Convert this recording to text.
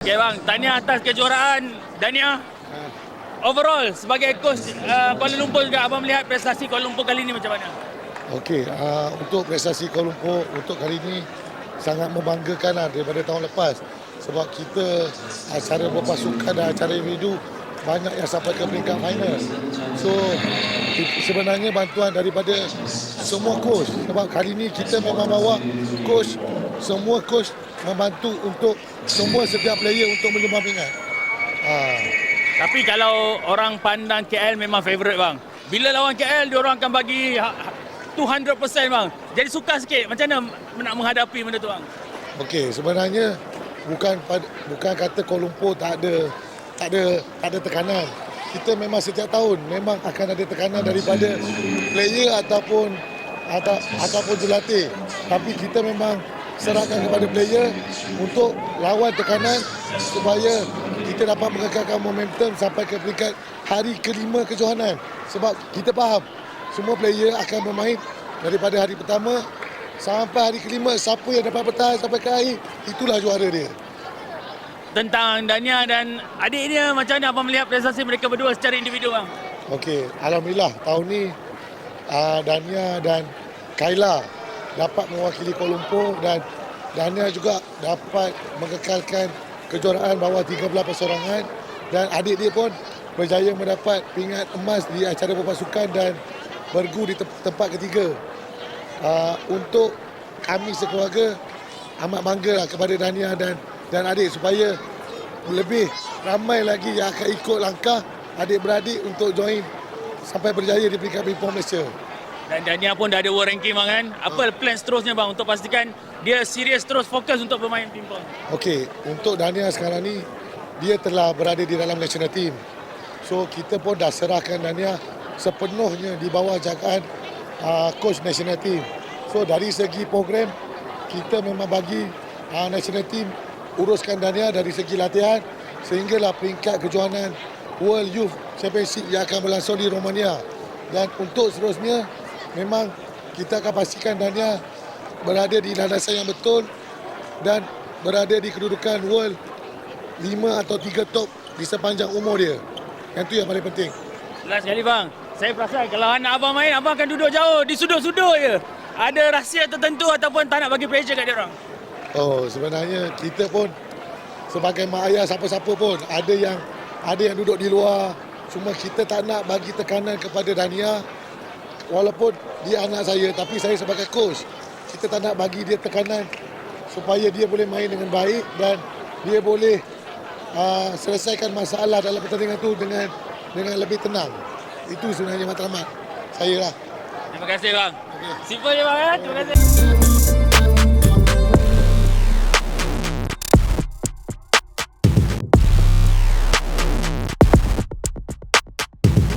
Okay bang, tahniah atas kejuaraan Dania. Overall sebagai coach uh, Kuala Lumpur juga abang melihat prestasi Kuala Lumpur kali ini macam mana? Okey, uh, untuk prestasi Kuala Lumpur untuk kali ini sangat membanggakan lah daripada tahun lepas. Sebab kita acara berpasukan dan acara individu banyak yang sampai ke peringkat final. So sebenarnya bantuan daripada semua coach. Sebab kali ini kita memang bawa coach, semua coach membantu untuk semua setiap player untuk menyumbang pingat. Ah. Tapi kalau orang pandang KL memang favourite bang. Bila lawan KL, dia orang akan bagi ha- ha- 200% bang. Jadi suka sikit macam mana nak menghadapi benda tu bang? Okey, sebenarnya bukan bukan kata Kuala Lumpur tak ada tak ada tak ada tekanan. Kita memang setiap tahun memang akan ada tekanan daripada player ataupun atau ataupun jurulatih. Tapi kita memang serahkan kepada player untuk lawan tekanan supaya kita dapat mengekalkan momentum sampai ke peringkat hari kelima kejohanan. Sebab kita faham semua player akan bermain daripada hari pertama sampai hari kelima siapa yang dapat bertahan sampai ke akhir itulah juara dia. Tentang Dania dan adik dia macam mana abang melihat prestasi mereka berdua secara individu bang? Okey, alhamdulillah tahun ni uh, Dania dan Kaila dapat mewakili Kuala Lumpur dan Dania juga dapat mengekalkan kejuaraan bawah 13 persorangan dan adik dia pun berjaya mendapat pingat emas di acara berpasukan dan bergu di te- tempat ketiga. Uh, untuk kami sekeluarga amat bangga lah kepada Dania dan dan adik supaya lebih ramai lagi yang akan ikut langkah adik-beradik untuk join sampai berjaya di peringkat Pimpong Malaysia. Dan Dania pun dah ada world ranking bang kan? Apa plan seterusnya bang untuk pastikan dia serius terus fokus untuk bermain pingpong? Okey, untuk Dania sekarang ni dia telah berada di dalam national team. So kita pun dah serahkan Dania sepenuhnya di bawah jagaan uh, coach national team. So dari segi program kita memang bagi uh, national team uruskan Dania dari segi latihan sehinggalah peringkat kejohanan World Youth Championship yang akan berlangsung di Romania. Dan untuk seterusnya memang kita akan pastikan Dania berada di landasan yang betul dan berada di kedudukan world 5 atau 3 top di sepanjang umur dia. Yang tu yang paling penting. Last sekali bang, saya perasan kalau anak abang main, abang akan duduk jauh di sudut-sudut je. Ada rahsia tertentu ataupun tak nak bagi pressure kat dia orang? Oh, sebenarnya kita pun sebagai mak ayah siapa-siapa pun ada yang ada yang duduk di luar. Cuma kita tak nak bagi tekanan kepada Dania walaupun dia anak saya tapi saya sebagai coach kita tak nak bagi dia tekanan supaya dia boleh main dengan baik dan dia boleh uh, selesaikan masalah dalam pertandingan tu dengan dengan lebih tenang. Itu sebenarnya matlamat saya lah. Terima kasih bang. Simple je bang ya. Terima kasih.